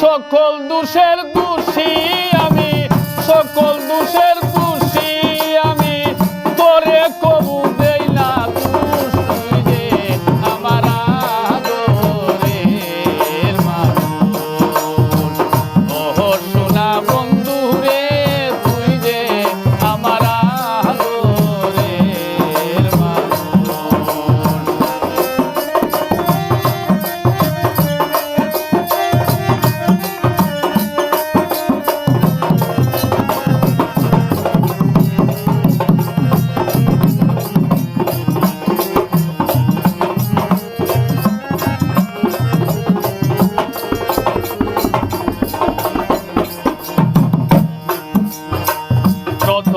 সকল দোষের দোষী।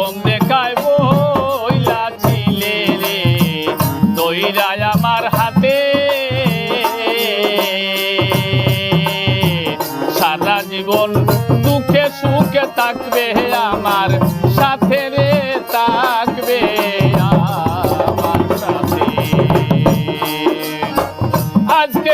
প্রথম দেখায় বইলা ছিলে রে দইরায় আমার হাতে। সারা জীবন দুঃখে সুখে থাকবে আমার, সাথে রে থাকবে আমার সাথে। আজকে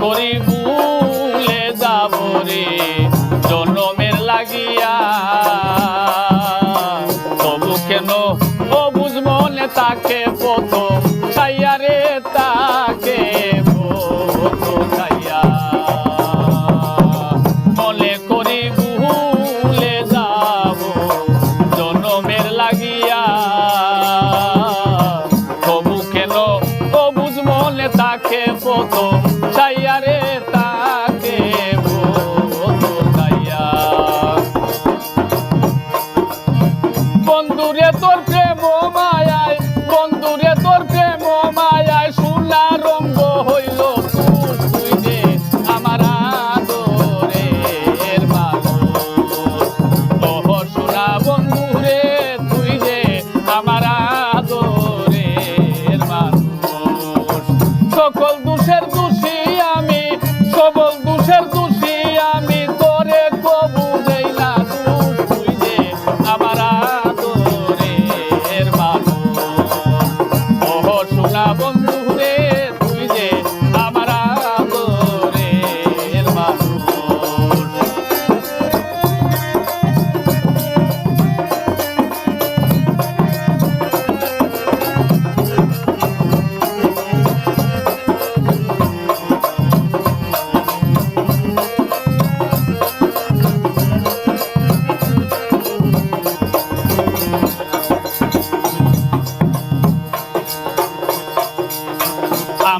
করি ভুলে যাব রে। জন্মের লাগিয়া তবু কেন ও বুঝমনে তাকে প্রথম চাইয়া রে তাকে মনে যাব জনমের লাগিয়া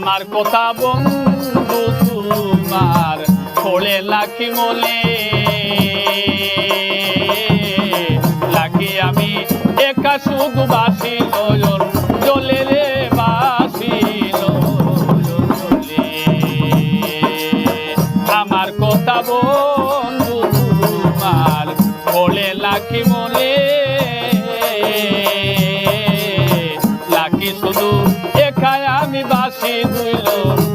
আমার কথা বন্ধু, তোমার পড়ে লাখি মনে। লাগি আমি একা সুখ বাসি নয়ন জলে রে বাসি আমার কথা বল দুই